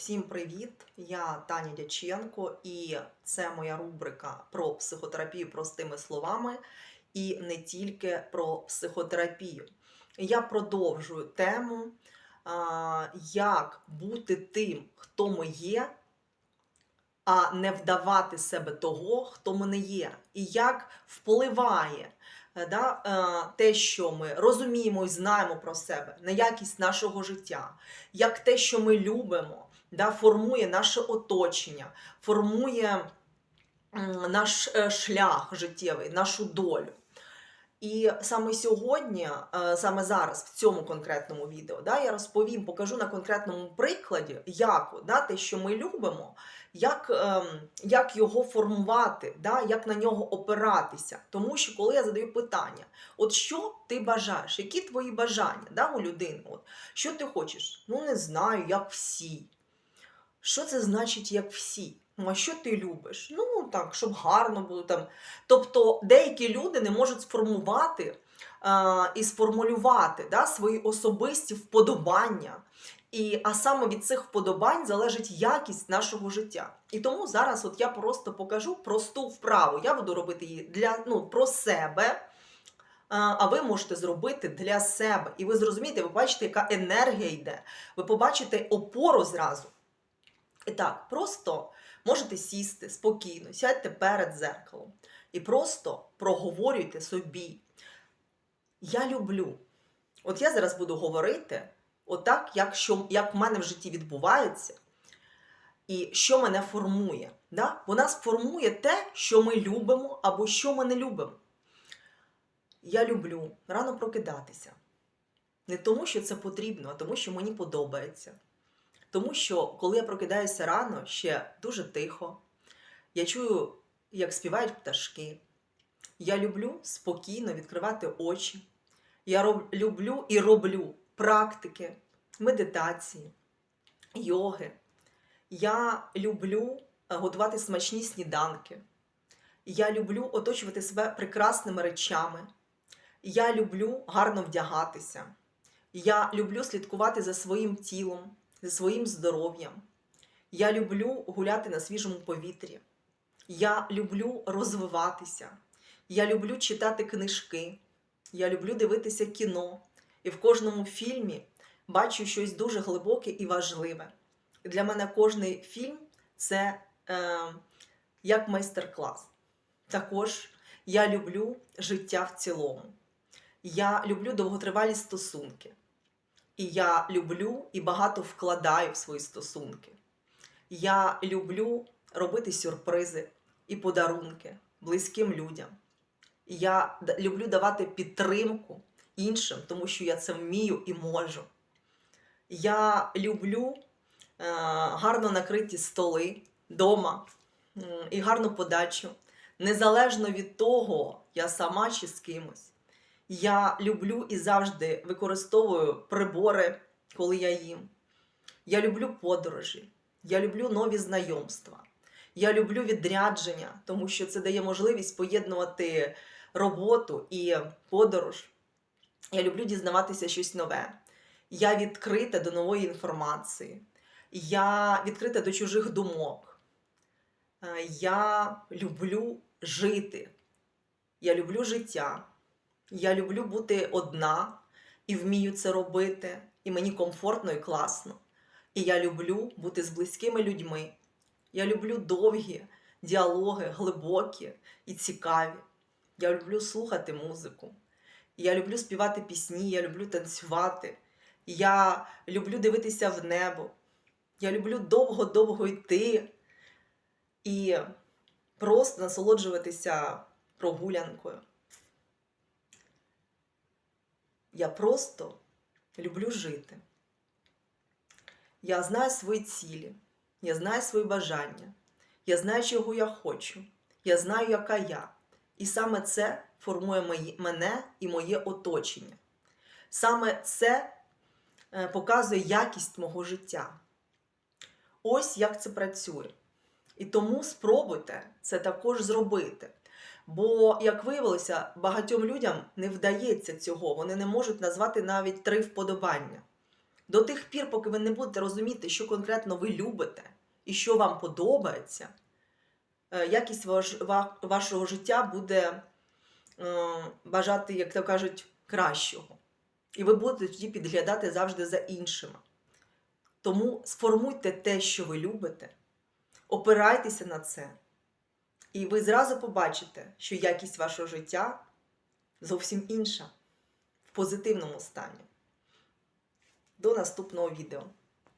Всім привіт! Я Таня Дяченко, і це моя рубрика про психотерапію простими словами і не тільки про психотерапію. Я продовжую тему, як бути тим, хто ми є, а не вдавати себе того, хто ми не є, і як впливає да, е, те, що ми розуміємо і знаємо про себе, на якість нашого життя, як те, що ми любимо, да, формує наше оточення, формує наш е, шлях життєвий, нашу долю. І саме сьогодні, е, саме зараз, в цьому конкретному відео, да, я розповім, покажу на конкретному прикладі, як да, те, що ми любимо, як, ем, як його формувати, да, як на нього опиратися. Тому що коли я задаю питання, от що ти бажаєш, які твої бажання да, у людини? От, що ти хочеш? Ну, не знаю, як всі. Що це значить, як всі? Ну, а що ти любиш? Ну, так, щоб гарно було там. Тобто деякі люди не можуть сформувати а, і сформулювати да, свої особисті вподобання. І, а саме від цих вподобань залежить якість нашого життя. І тому зараз от я просто покажу просту вправу. Я буду робити її для, ну, про себе, а а ви можете зробити для себе. І ви зрозумієте, ви бачите, яка енергія йде. Ви побачите опору зразу. І так, просто можете сісти спокійно, сядьте перед зеркалом і просто проговорюйте собі. Я люблю. От я зараз буду говорити отак, як, що, як в мене в житті відбувається, і що мене формує. Да? Бо нас формує те, що ми любимо або що ми не любимо. Я люблю рано прокидатися. Не тому, що це потрібно, а тому, що мені подобається. Тому що, коли я прокидаюся рано, ще дуже тихо, я чую, як співають пташки. Я люблю спокійно відкривати очі. Я роб, люблю і роблю практики, медитації, йоги. Я люблю е, готувати смачні сніданки. Я люблю оточувати себе прекрасними речами. Я люблю гарно вдягатися. Я люблю слідкувати за своїм тілом зі своїм здоров'ям. Я люблю гуляти на свіжому повітрі. Я люблю розвиватися. Я люблю читати книжки. Я люблю дивитися кіно. І в кожному фільмі бачу щось дуже глибоке і важливе. Для мене кожний фільм це е, як майстер-клас. Також я люблю життя в цілому. Я люблю довготривалі стосунки. І я люблю і багато вкладаю в свої стосунки. Я люблю робити сюрпризи і подарунки близьким людям. Я люблю давати підтримку іншим, тому що я це вмію і можу. Я люблю е, гарно накриті столи вдома і гарну подачу, незалежно від того, я сама чи з кимось. Я люблю і завжди використовую прибори, коли я їм. Я люблю подорожі, я люблю нові знайомства. Я люблю відрядження, тому що це дає можливість поєднувати роботу і подорож. Я люблю дізнаватися щось нове. Я відкрита до нової інформації. Я відкрита до чужих думок. Е, Я люблю жити. Я люблю життя. Я люблю бути одна і вмію це робити, і мені комфортно і класно. І я люблю бути з близькими людьми. Я люблю довгі діалоги, глибокі і цікаві. Я люблю слухати музику. Я люблю співати пісні, я люблю танцювати. Я люблю дивитися в небо. Я люблю довго-довго йти і просто насолоджуватися прогулянкою. Я просто люблю жити. Я знаю свої цілі, я знаю свої бажання, я знаю, чого я хочу, я знаю, яка я. І саме це формує мене і моє оточення. Саме це е, показує якість мого життя. Ось як це працює. І тому спробуйте це також зробити. Бо, як виявилося, багатьом людям не вдається цього, вони не можуть назвати навіть три вподобання. До тих пір, поки ви не будете розуміти, що конкретно ви любите і що вам подобається, е, якість ваш- вашого життя буде е, бажати, як то кажуть, кращого. І ви будете тоді підглядати завжди за іншими. Тому сформуйте те, що ви любите, опирайтеся на це, і ви зразу побачите, що якість вашого життя зовсім інша в позитивному стані. До наступного відео.